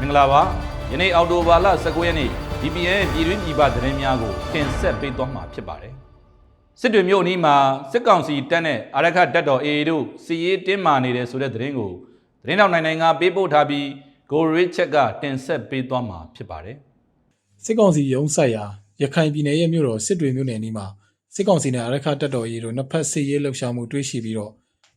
မင်္ဂလာပါယနေ့အော်တိုဘာလ19ရက်နေ့ DPN ပြည်တွင်းပြည်ပသတင်းများကိုတင်ဆက်ပေးသွားမှာဖြစ်ပါတယ်စစ်တွေမြို့အနီးမှာစစ်ကောင်စီတပ်နဲ့အာရခတ်တပ်တော် AA တို့စီရေးတင်းမာနေတယ်ဆိုတဲ့သတင်းကိုသတင်းတော်နိုင်နိုင်ကပေးပို့ထားပြီးကိုရစ်ချက်ကတင်ဆက်ပေးသွားမှာဖြစ်ပါတယ်စစ်ကောင်စီရုံးဆိုင်ရာရခိုင်ပြည်နယ်ရဲ့မြို့တော်စစ်တွေမြို့နယ်နီးမှာစစ်ကောင်စီနဲ့အရခတပ်တော်ရေးတို့နှစ်ဖက်စစ်ရေးလှုပ်ရှားမှုတွေ့ရှိပြီးတော့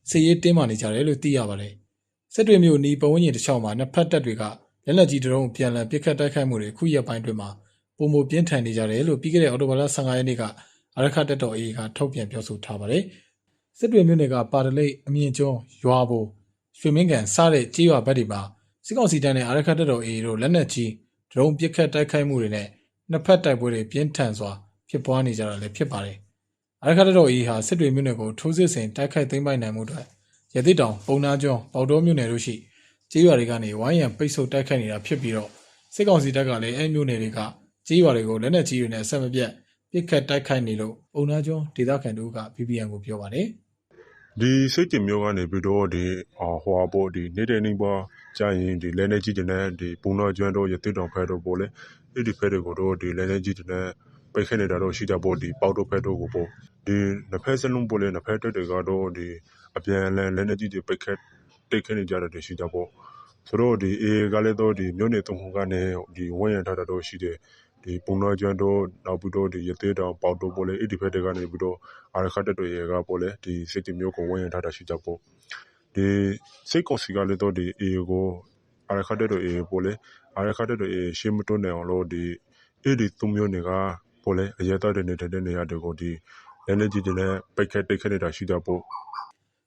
စစ်ရေးတင်းမာနေကြတယ်လို့သိရပါတယ်။စစ်တွေမြို့နီးပဝန်းကျင်တစ်ချောင်းမှာနှစ်ဖက်တပ်တွေက လက်နက်ကြီးတရုံးပြန်လည်ပစ်ခတ်တိုက်ခိုက်မှုတွေခုရက်ပိုင်းအတွင်းမှာပုံမပြင်းထန်နေကြတယ်လို့ပြီးခဲ့တဲ့အော်တိုဘာလ15ရက်နေ့ကအရခတပ်တော်ရေးကထုတ်ပြန်ပြောဆိုထားပါတယ်။စစ်တွေမြို့နယ်ကပါတလိတ်အမြင့်ကျွန်းရွာဘိုရွှေမင်းကန်စတဲ့ကြေးရွာဘက်တွေမှာစစ်ကောင်စီတပ်နဲ့အရခတပ်တော်ရေးတို့လက်နက်ကြီးဒရုန်းပစ်ခတ်တိုက်ခိုက်မှုတွေနဲ့နှစ်ဖက်တိုက်ပွဲတွေပြင်းထန်စွာဖြစ်ပွားနေကြတာလည်းဖြစ်ပါတယ်။အရခတတော်အေးဟာစစ်တွေမြို့နယ်ကိုထိုးစစ်ဆင်တိုက်ခိုက်သိမ်းပိုက်နိုင်မှုအတွက်ရသစ်တောင်ပုံနာကျွန်းပေါတော်မြို့နယ်တို့ရှိ ကြေးရွာတွေကနေဝိုင်းရံပိတ်ဆို့တိုက်ခိုက်နေတာဖြစ်ပြီးတော့စစ်ကောင်စီတပ်ကလည်းအဲမြို့နယ်တွေကကြေးရွာတွေကိုလက်နက်ကြီးတွေနဲ့ဆက်မပြတ်ပစ်ခတ်တိုက်ခိုက်နေလို့ပုံနာကျွန်းဒေသခံတို့က VPN ကိုပြောပါတယ်။ဒီစိတ်တင်မျိုးကနေပြီးတော့ဒီအာဟွာပေါ့ဒီနေတဲ့နေပါကြာရင်ဒီလဲနေကြီးတဲ့နဲ့ဒီပုံတော်ကျွမ်းတော့ရတိတောင်ဖဲတော့ပေါ့လေအဲ့ဒီဖဲတွေကိုတော့ဒီလဲနေကြီးတဲ့နဲ့ပိတ်ခဲနေတာတော့ရှိကြပေါ့ဒီပေါက်တော့ဖဲတော့ကိုပေါ့ဒီနှစ်ဖက်စလုံးပေါ့လေနှစ်ဖက်တက်တွေကတော့ဒီအပြန်အလှန်လဲနေကြီးတွေပိတ်ခဲတိ တ်ခဲနေကြတာတွေရှိကြပေါ့ဆိုတော့ဒီအေကလည်းတော့ဒီမြို့နယ်သုံးခုကနေဒီဝန်းရံထားတာတော့ရှိတယ်ဒီပုံတော်ကျွမ်းတော့နောက်ပြီးတော့ဒီရသေးတောင်ပေါက်တော့ပေါ့လေအဲ့ဒီဖက်တွေကနေပြီးတော့အာရခတ်တက်တွေရေကပေါ့လေဒီစိတ်တင်မျိုးကိုဝန်းရံထားတာရှိကြပေါ့ဒီစိတ်ကောစီကလည်းတော့ဒီအေကိုအာရခတ်တက်တွေရေပေါ့လေအာရခတ်တက်တွေရေရှေးမတွန်းနိုင်အောင်လို့ဒီအဲ့ဒီသုံးမျိုးတွေကပေါ့လေအရက်တော်တဲ့နေတဲ့နေရာတွေကိုဒီလည်းနေကြည့်တဲ့ပိတ်ခက်တိတ်ခက်နေတာရှိကြပေါ့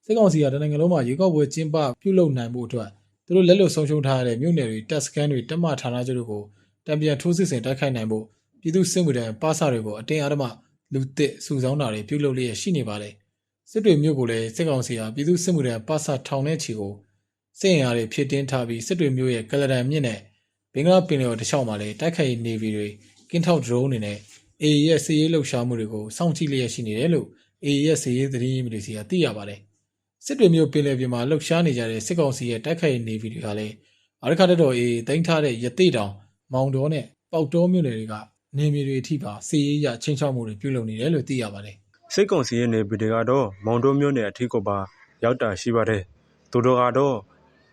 စစ်ကောင်စီကတနိုင်ငံလုံးမှာရေကောက်ပွဲကျင်းပပြုလုပ်နိုင်မှုအတွက်သူတို့လက်လွတ်ဆုံးရှုံးထားရတဲ့မြို့နယ်တွေတပ်စခန်းတွေတက်မဌာနချုပ်တို့ကိုတံပြန်ထိုးစစ်ဆင်တိုက်ခိုက်နိုင်ဖို့ပြည်သူစစ်မှုထမ်းပါစာတွေကိုအတင်းအဓမ္မလူသစ်စုဆောင်းတာတွေပြုလုပ်လျက်ရှိနေပါတယ်စစ်တွေမြို့ကိုလည်းစစ်ကောင်စီဟာပြည်သူစစ်မှုထမ်းပါစာထောင်တဲ့ချီကိုစစ်ရင်အားတွေဖြစ်တင်းထားပြီးစစ်တွေမြို့ရဲ့ကလဒန်မြစ်နဲ့ဘင်္ဂလားပင်လယ်ော်တစ်လျှောက်မှာလည်းတိုက်ခိုက်ရေးနေဗီတွေကင်းထောက်ဒရုန်းတွေနဲ့ AA ရဲ့စစ်ရေးလှုပ်ရှားမှုတွေကိုစောင့်ကြည့်လျက်ရှိနေတယ်လို့ AA ရဲ့စစ်ရေးသတင်းရင်းမြစ်တွေစီကသိရပါတယ်။ စစ်တွေမျိုးပင်လယ်ပြင်မှာလှုပ်ရှားနေကြတဲ့စစ်ကောင်စီရဲ့တိုက်ခိုက်ရေးနေဗီတွေကလည်းအာရခတ်တော် AA တင်ထားတဲ့ရသေးတောင်မောင်တော်နဲ့ပေါက်တော်မြို့နယ်တွေကနေမြေတွေအထိပါစစ်ရေးရချင်းချောက်မှုတွေပြုလုပ်နေတယ်လို့သိရပါတယ်စိတ်ကုံစီရဲ့နေဗီတွေကတော့မောင်တို့မျိုးနယ်အထီးကိုပါရောက်တာရှိပါတယ်။သူတို့ကတော့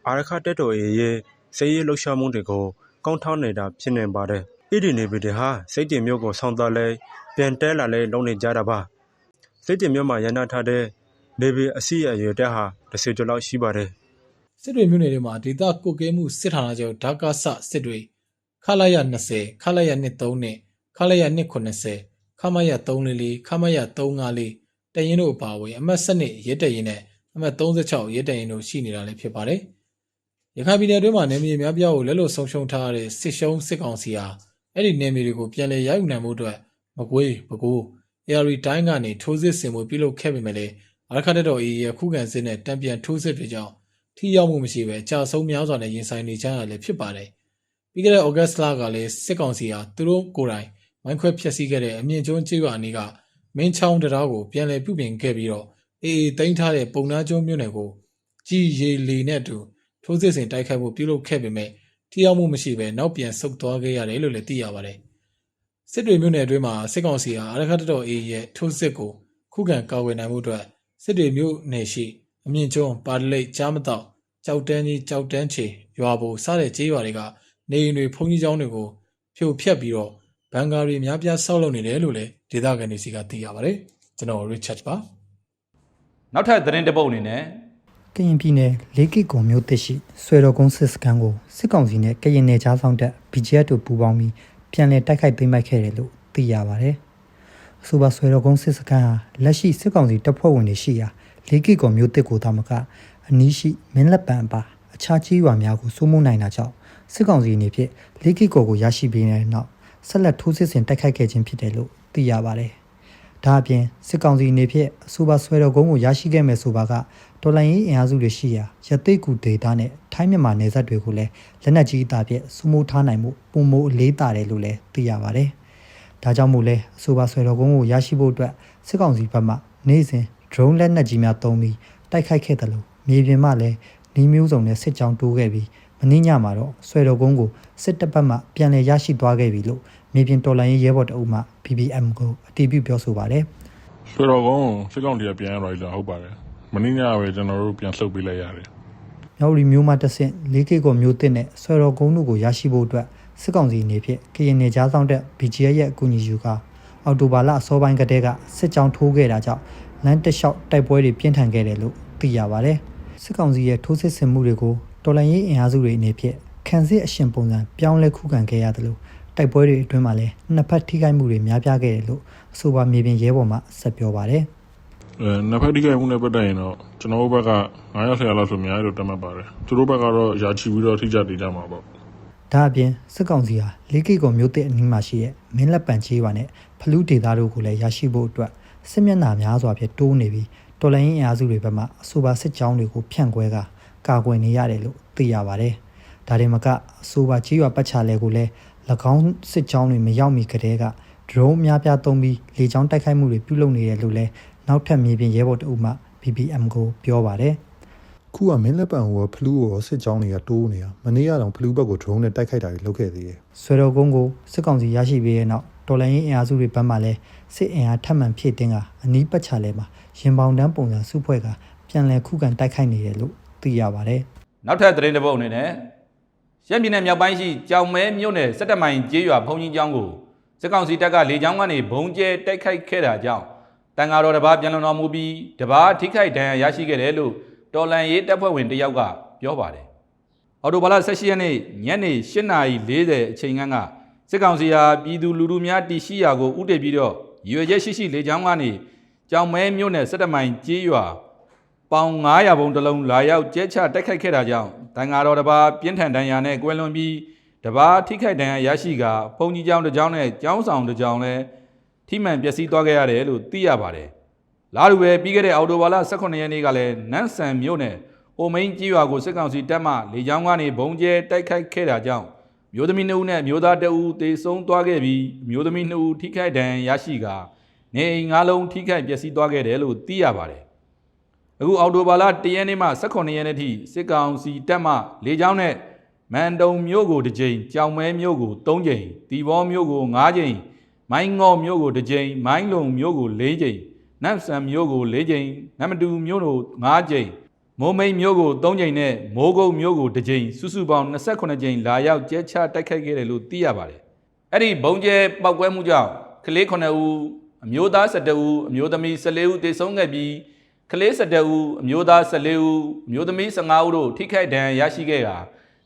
အာရခတက်တော်ရဲ့ရဲ့စိတ်ရည်လှုပ်ရှားမှုတွေကိုကောင်းထောင်းနေတာဖြစ်နေပါတယ်။ဣဒီနေဗီတွေဟာစိတ်တင်မျိုးကိုဆောင်းသားလဲပြန်တဲလာလဲလုံးနေကြတာပါ။စိတ်တင်မျိုးမှာရန်နာထားတဲ့ နေဗီအစီအရွယ်တက်ဟာတစ်ဆယ်ကျော်လောက်ရှိပါတယ်။။စစ်တွေမြို့နယ်တွေမှာဒေသကုတ်ကဲမှုစစ်ဌာနချုပ်ဓာကာဆစစ်တွေခလာရ20ခလာရ23နဲ့ခလာရ290ခမရ344ခမရ354တရင်တို့အပါအဝင်အမှတ်7ရဲတရင်နဲ့အမှတ်36ရဲတရင်တို့ရှိနေတာလည်းဖြစ်ပါတယ်။ရခိုင်ပြည်နယ်အတွင်းမှာနေမြေများပြားကိုလက်လွတ်ဆုံးရှုံးထားရတဲ့စစ်ရှုံးစစ်ကောင်စီဟာအဲ့ဒီနေမြေတွေကိုပြန်လည်ရယူနိုင်မှုအတွက်မကွေးပဲခူး AR တိုင်းကနေထိုးစစ်ဆင်မှုပြုလုပ်ခဲ့ပေမဲ့လည်း အရခတ်တပ်တော် AA ရဲ့ခုခံစစ်နဲ့တံပြန်ထိုးစစ်တွေကြောင့်ထိရောက်မှုမရှိပဲအကြဆုံးများစွာနဲ့ရင်ဆိုင်နေကြရလည်းဖြစ်ပါတယ်။ပြီးခဲ့တဲ့ဩဂတ်စ်လကလည်းစစ်ကောင်စီဟာသူတို့ကိုယ်တိုင်မိုင်းခွဲဖျက်ဆီးခဲ့တဲ့အမြင့်ကျွန်းကျေးရွာအနီးကမင်းချောင်းတရားကိုပြန်လည်ပြုပြင်ခဲ့ပြီးတော့ AA သိမ်းထားတဲ့ပုံနာကျွန်းမြို့နယ်ကိုကြီးရီလီနဲ့အတူထိုးစစ်ဆင်တိုက်ခိုက်မှုပြုလုပ်ခဲ့ပေမဲ့ထိရောက်မှုမရှိပဲနောက်ပြန်ဆုတ်သွားခဲ့ရတယ်လို့လည်းသိရပါတယ်။စစ်တွေမြို့နယ်အတွင်းမှာစစ်ကောင်စီဟာအရခတ်တပ်တော် AA ရဲ့ထိုးစစ်ကိုခုခံကာကွယ်နိုင်မှုအတွက် စစ်တွေမြို့နယ်ရှိအမြင့်ကျွန်းပါတလိတ်ကြားမတော့ကြောက်တန်းကြီးကြောက်တန်းချေရွာဘိုစတဲ့ကျေးရွာတွေကနေအိမ်တွေဘုံကြီးကျောင်းတွေကိုဖြိုဖျက်ပြီးတော့ဘန်ကာတွေများပြားဆောက်လုပ်နေတယ်လို့လည်းဒေသခံတွေစီကသိရပါတယ်။ကျွန်တော် Richard ပါနောက်ထပ်သတင်းတစ်ပုဒ်အနေနဲ့ကရင်ပြည်နယ်လေးကီကုံမြို့တစ်ရှိဆွေတော်ကုန်းစစ်စခန်းကိုစစ်ကောင်စီနဲ့ကရင်နယ်ကြားဆောင်တပ် BGF တို့ပူးပေါင်းပြီးပြန်လည်တိုက်ခိုက်သိမ်းပိုက်ခဲ့တယ်လို့သိရပါဗျ။ အဆိုပါဆွေတော်ကုန်းစစ်စခန်းဟာလက်ရှိစစ်ကောင်စီတပ်ဖွဲ့ဝင်တွေရှိရာလေးကီကုံမြို့တစ်ကိုသာမကအနီးရှိမင်းလက်ပံအပါအခြားကြီးရွာများကိုစိုးမိုးနိုင်တာကြောင့်စစ်ကောင်စီအနေဖြင့်လေးကီကိုကိုရရှိပြီးတဲ့နောက်ဆက်လက်ထိုးစစ်ဆင်တိုက်ခိုက်ခဲ့ခြင်းဖြစ်တယ်လို့သိရပါတယ်။ဒါအပြင်စစ်ကောင်စီအနေဖြင့်အဆိုပါဆွဲတော်ကုန်းကိုရရှိခဲ့မယ်ဆိုပါကတော်လိုင်းရေးအင်အားစုတွေရှိရာရသိတ်ကူဒေတာနဲ့ထိုင်းမြန်မာနယ်စပ်တွေကိုလည်းလက်နက်ကြီးအတာဖြင့်စုမိုးထားနိုင်မှုပုံမိုးအလေးတာတယ်လို့လည်းသိရပါတယ်။ ဒါကြောင့်မို့လဲအဆိုပါဆွဲတော်ကုန်းကိုရရှိဖို့အတွက်စစ်ကောင်စီဘက်မှနေ့စဉ် drone လက်နက်ကြီးများသုံးပြီးတိုက်ခိုက်ခဲ့တယ်လို့မြေပြင်မှလည်းနှီးမျိုးစုံနဲ့စစ်ကြောင်းတိုးခဲ့ပြီးမနေ့ညမှာတော့ဆွဲတော်ကုန်းကိုစစ်တပ်ဘက်မှပြန်လည်ရရှိသွားခဲ့ပြီလို့မြေပြင်တော်လှန်ရေးရဲဘော်တအုပ်မှ BBM ကိုအတည်ပြုပြောဆိုပါတယ်ဆွေတော်ကုန်းစစ်ကောင်တီကပြန်ရတော့လားဟုတ်ပါတယ်မင်းညပဲကျွန်တော်တို့ပြန်လှုပ်ပေးလိုက်ရတယ်။မြောက်ရီမျိုးမှတဆင့်လေးကိကောမျိုးတစ်နဲ့ဆွဲတော်ကုန်းတို့ကိုရရှိဖို့အတွက် စစ်ကောင်စီအနေဖြင့်ကရင်နယ်ကြားဆောင်တဲ့ BGF ရဲ့အကူအညီယူကာအော်တိုဘာလအစောပိုင်းကတည်းကစစ်ကြောင်းထိုးခဲ့တာကြောင့်လမ်းတစ်လျှောက်တိုက်ပွဲတွေပြင်းထန်ခဲ့တယ်လို့သိရပါတယ်။စစ်ကောင်စီရဲ့ထိုးစစ်ဆင်မှုတွေကိုတော်လှန်ရေးအင်အားစုတွေအနေဖြင့်ခံစစ်အရှင်ပုံစံပြောင်းလဲခုခံခဲ့ရတယ်လို့တိုက်ပွဲတွေအတွင်းမှာလည်းနှစ်ဖက်ထိခိုက်မှုတွေများပြားခဲ့တယ်လို့အဆိုပါမြေပြင်ရဲဘော်မှဆက်ပြောပါတယ်။အဲနှစ်ဖက်တိကျမှုနဲ့ပတ်သက်ရင်တော့ကျွန်တော်တို့ဘက်က9ရောက်ဆရာလောက်ဆိုအများကြီးတော့တတ်မှတ်ပါတယ်သူတို့ဘက်ကတော့ယာချီပြီးတော့ထိကြတေးကြမှာပေါ့ ဒါအပြင်စစ်ကောင်စီဟာလေးကိတ်ကုံမျိုးတစ်အနီးမှာရှိတဲ့မင်းလက်ပံချေးပါနဲ့ဖလူးဒေသတို့ကိုလည်းရရှိဖို့အတွက်စစ်မျက်နှာများစွာဖြင့်တိုးနေပြီးတော်လိုင်းရင်အားစုတွေဘက်မှအဆိုပါစစ်ကြောင်းတွေကိုဖြန့်ခွဲကကာကွယ်နေရတယ်လို့သိရပါတယ်။ဒါတင်မကအဆိုပါကြီးရွာပတ်ချလဲကိုလည်း၎င်းစစ်ကြောင်းတွေမရောက်မီကတည်းကဒရုန်းအများပြားသုံးပြီးလေကြောင်းတိုက်ခိုက်မှုတွေပြုလုပ်နေတယ်လို့လည်းနောက်ထပ်မြေပြင်ရဲဘော်တအုပ်မှ BBM ကိုပြောပါတယ်။ ခုကမင်းလက်ပံဟိုကဖလူးကိုစစ်ကြောင်းတွေကတိုးနေတာမနေ့ကတော့ဖလူးဘက်ကို drone နဲ့တိုက်ခိုက်တာတွေလုပ်ခဲ့သေးတယ်ဆွေတော်ကုန်းကိုစစ်ကောင်စီရရှိပြီးတဲ့နောက်တော်လိုင်းရင်အင်အားစုတွေဘက်မှလည်းစစ်အင်အားထပ်မံဖြည့်တင်းကအနီးပတ်ချလဲမှာရင်ပေါင်တန်းပုံစံစုဖွဲ့ကပြန်လည်ခုခံတိုက်ခိုက်နေတယ်လို့သိရပါတယ်နောက်ထပ်သတင်းတစ်ပုဒ်အနေနဲ့ရှမ်းပြည်နယ်မြောက်ပိုင်းရှိကြောင်မဲမြို့နယ်စက်တမိုင်ကျေးရွာဘုံကြီးကျောင်းကိုစစ်ကောင်စီတပ်ကလေကြောင်းကနေဘုံကျဲတိုက်ခိုက်ခဲ့တာကြောင့်တန်ဃာတော်တစ်ပါးပြန်လွန်တော်မူပြီးတစ်ပါးထိခိုက်ဒဏ်ရာရရှိခဲ့တယ်လို့ တော်လန်ရေးတပ်ဖွဲ့ဝင်တစ်ယောက်ကပြောပါတယ်။အော်တိုဘာလ16ရက်နေ့ညနေ8:40အချိန်ခန့်ကစစ်ကောင်စီဟာပြည်သူလူထုများတည်ရှိရာကိုဥတည်ပြီးတော့ရွေချက်ရှိရှိလေကြောင်းကနေကြောင်မဲမြို့နယ်စက်တမိုင်ကျေးရွာပေါင်900ဘုံတစ်လုံးလာရောက်ကျဲချတိုက်ခိုက်ခဲ့တာကြောင့်တန်ဃာတော်တစ်ပါးပြင်းထန်ဒဏ်ရာနဲ့ကွယ်လွန်ပြီးတစ်ပါးထိခိုက်ဒဏ်ရာရရှိကာဘုံကြီးကျောင်းတစ်ကျောင်းနဲ့ကျောင်းဆောင်တစ်ကျောင်းလည်းထိမှန်ပျက်စီးသွားခဲ့ရတယ်လို့သိရပါတယ်။ လာတူပဲပြီးခဲ့တဲ့အော်တိုဘာလ18ရက်နေ့ကလည်းနန်းဆန်မြို့နယ်အိုမိန်ကြီးရွာကိုစစ်ကောင်စီတပ်မှလေကြောင်းကနေဘုံကျဲတိုက်ခိုက်ခဲ့တာကြောင့်မျိုးသမီး2ဦးနဲ့မျိုးသား2ဦးသေဆုံးသွားခဲ့ပြီးမျိုးသမီး2ဦးထိခိုက်ဒဏ်ရာရရှိကာနေအိမ်၅လုံးထိခိုက်ပျက်စီးသွားခဲ့တယ်လို့သိရပါတယ်။အခုအော်တိုဘာလ1ရက်နေ့မှ18ရက်နေ့ထိစစ်ကောင်စီတပ်မှလေကြောင်းနဲ့မန်တုံမြို့ကိုတစ်ကြိမ်ကြောင်မဲမြို့ကို3ကြိမ်တီဘောမြို့ကို5ကြိမ်မိုင်းငေါ်မြို့ကိုတစ်ကြိမ်မိုင်းလုံမြို့ကို4ကြိမ် နမ်ဆန်မြို့ကို4ကြိမ်နမ်မတူမြို့ကို5ကြိမ်မိုးမိတ်မြို့ကို3ကြိမ်နဲ့မိုးကုတ်မြို့ကို2ကြိမ်စုစုပေါင်း28ကြိမ်လာရောက်ကျဲချတိုက်ခိုက်ခဲ့တယ်လို့သိရပါတယ်အဲ့ဒီဘုံကျဲပောက်ကွဲမှုကြောင့်ကလေး9ဦးအမျိုးသား12ဦးအမျိုးသမီး14ဦးသေဆုံးခဲ့ပြီးကလေး17ဦးအမျိုးသား14ဦးအမျိုးသမီး15ဦးတို့ထိခိုက်ဒဏ်ရာရရှိခဲ့ကာ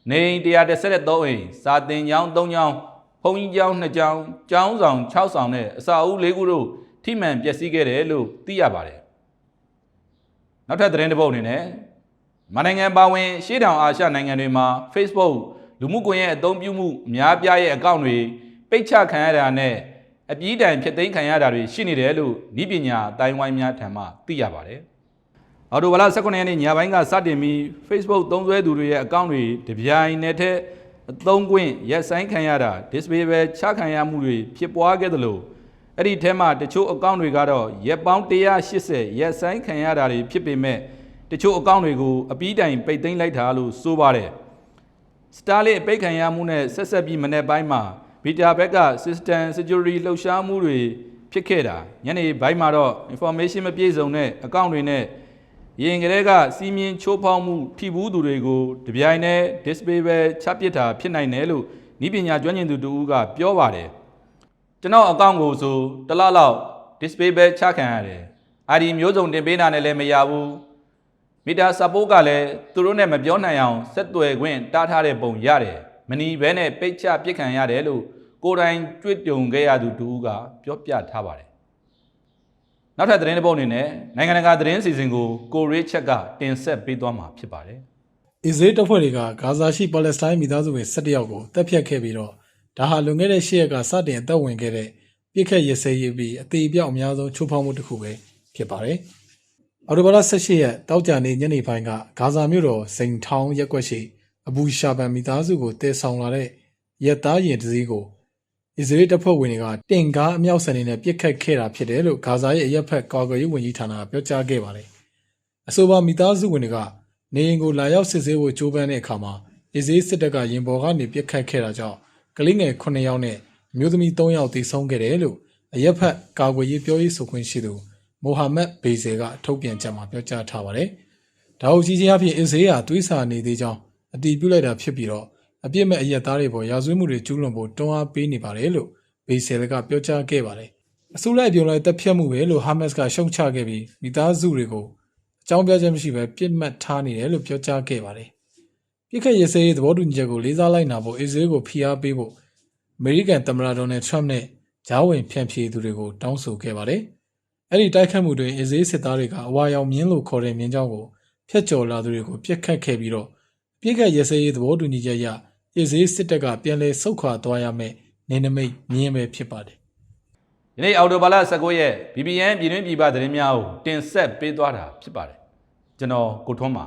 နေအိမ်133အိမ်စာတင်ကျောင်း3ကျောင်းဘုံကြီးကျောင်း2ကျောင်းကျောင်းဆောင်6ဆောင်နဲ့အစာအုပ်4ခုတို့ ထိမှန်ပျက်စီးခဲ့တယ်လို့သိရပါတယ်။နောက်ထပ်သတင်းတစ်ပုဒ်အနေနဲ့မနိုင်ငံပါဝင်ရှေ့တောင်အာရှနိုင်ငံတွေမှာ Facebook လူမှုကွန်ရက်အသုံးပြုမှုအများပြားရဲ့အကောင့်တွေပိတ်ချခံရတာနဲ့အပြည့်တိုင်ဖြစ်သိမ်းခံရတာတွေရှိနေတယ်လို့ဤပညာအတိုင်းဝိုင်းများထံမှသိရပါတယ်။အော်တိုဘာလ18ရက်နေ့ညပိုင်းကစတင်ပြီး Facebook သုံးစွဲသူတွေရဲ့အကောင့်တွေတပြိုင်နက်တည်းအသုံးခွင့်ရက်ဆိုင်ခံရတာ display ပဲချခံရမှုတွေဖြစ်ပွားခဲ့သလို အဲ့ဒီထဲမှာတချို့အကောင့်တွေကတော့ရက်ပေါင်း180ရက်ဆိုင်ခံရတာတွေဖြစ်ပေမဲ့တချို့အကောင့်တွေကိုအပီးတိုင်ပိတ်သိမ်းလိုက်တာလို့ဆိုပါတယ်။ Starlink ပိတ်ခံရမှုနဲ့ဆက်ဆက်ပြီးမနေ့ပိုင်းမှာ Beta ဘက်က System Security လှုပ်ရှားမှုတွေဖြစ်ခဲ့တာညနေပိုင်းမှာတော့ information မပြည့်စုံတဲ့အကောင့်တွေနဲ့ရင်ကလေးကစီးမြင်ချိုးဖောက်မှုထိဘူးသူတွေကိုတပြိုင်တည်း display ပဲချပစ်တာဖြစ်နိုင်တယ်လို့ဤပညာကျွမ်းကျင်သူတူဦးကပြောပါတယ် ကျွန်တော်အကောင့်ကိုဆိုတစ်လလောက် display ပဲချခံရတယ် ID မျိုးစုံတင်ပေးတာနဲ့လည်းမရဘူးမီတာ support ကလည်းသူတို့နဲ့မပြောနိုင်အောင်ဆက်သွယ်ခွင့်တားထားတဲ့ပုံရတယ်မနီဘဲနဲ့ပိတ်ချပစ်ခံရတယ်လို့ကိုယ်တိုင်တွေ့ကြုံခဲ့ရသူတူဦးကပြောပြထားပါတယ်နောက်ထပ်သတင်းတစ်ပုဒ်အနေနဲ့နိုင်ငံတကာသတင်းစီစဉ်ကိုကိုရေးချက်ကတင်ဆက်ပေးသွားမှာဖြစ်ပါတယ်အစ္စရေးတပ်ဖွဲ့တွေကဂါဇာရှိပါလက်စတိုင်းမိသားစုဝင်17ယောက်ကိုတပ်ဖြတ်ခဲ့ပြီးတော့ ဒါဟာလွန်ခဲ့တဲ့10ရက်ကစတင်အသက်ဝင်ခဲ့တဲ့ပြစ်ခတ်ရစဲရေးပြီးအသေးအပြောက်အများဆုံးချိုးဖောက်မှုတစ်ခုပဲဖြစ်ပါတယ်။အော်တိုဘာလ18ရက်တောက်ကြနေ့ညနေပိုင်းကဂါဇာမြို့တော်စိန်ထောင်းရက်ကွက်ရှိအဘူရှာဘန်မိသားစုကိုတည်ဆောင်လာတဲ့ရက်သားရင်တစ်စီးကိုအစ္စရေးတပ်ဖွဲ့ဝင်တွေကတင်ကားအမြောက်ဆန်တွေနဲ့ပြစ်ခတ်ခဲ့တာဖြစ်တယ်လို့ဂါဇာရဲ့အရက်ဖက်ကာကွယ်ရေးဝန်ကြီးဌာနကပြောကြားခဲ့ပါတယ်။အဆိုပါမိသားစုဝင်တွေကနေအိမ်ကိုလာရောက်စစ်ဆေးဖို့ကြိုးပမ်းတဲ့အခါမှာအအစ္စရေးစစ်တပ်ကရင်ပေါ်ကနေပစ်ခတ်ခဲ့တာကြောင့် ကလေးငယ်9ယောက်နဲ့အမျိုးသမီး3ယောက်သေဆုံးခဲ့တယ်လို့အရက်ဖက်ကာကွယ်ရေးပြောရေးဆိုခွင့်ရှိသူမိုဟာမက်ဘေဇယ်ကထုတ်ပြန်ချက်မှာပြောကြားထားပါတယ်။ဒါအုပ်ကြီးချင်းအဖြစ်အစ္စရေးဟာသွေးစာနေသေးကြောင်းအတည်ပြုလိုက်တာဖြစ်ပြီးတော့အပြစ်မဲ့အရက်သားတွေပေါ်ရာဇဝတ်မှုတွေကျူးလွန်ဖို့တွန်းအားပေးနေပါတယ်လို့ဘေဇယ်ကပြောကြားခဲ့ပါတယ်။အစိုးရပြောလိုက်တပ်ဖြတ်မှုပဲလို့ဟာမတ်စ်ကရှုံချခဲ့ပြီးမိသားစုတွေကိုအကြောင်းပြချက်မရှိဘဲပြစ်မှတ်ထားနေတယ်လို့ပြောကြားခဲ့ပါတယ်။ ပြစ်ခတ်ရစေးသဘောတူညီချက်ကိုလေးစားလိုက်နာဖို့အစ္စရေးကိုဖိအားပေးဖို့အမေရိကန်သမ္မတဒေါ်နယ်ထရမ့်နဲ့ဂျားဝင်ဖြန့်ဖြေသူတွေကိုတောင်းဆိုခဲ့ပါတယ်။အဲ့ဒီတိုက်ခတ်မှုတွင်အစ္စရေးစစ်သားတွေကအဝါရောင်မြင်းလို့ခေါ်တဲ့မြင်းကြောင်းကိုဖျက်ကျော်လာသူတွေကိုပြစ်ခတ်ခဲ့ပြီးတော့ပြစ်ခတ်ရစေးသဘောတူညီချက်အရအစ္စရေးစစ်တပ်ကပြန်လည်ဆုတ်ခွာသွားရမယ်နေနမိတ်မြင်းပဲဖြစ်ပါတယ်ဒီနေ့အော်တိုဘာလ19ရက် BBN ပြည်တွင်းပြည်ပသတင်းများကိုတင်ဆက်ပေးသွားတာဖြစ်ပါတယ်ကျွန်တော်ကိုထွန်းပါ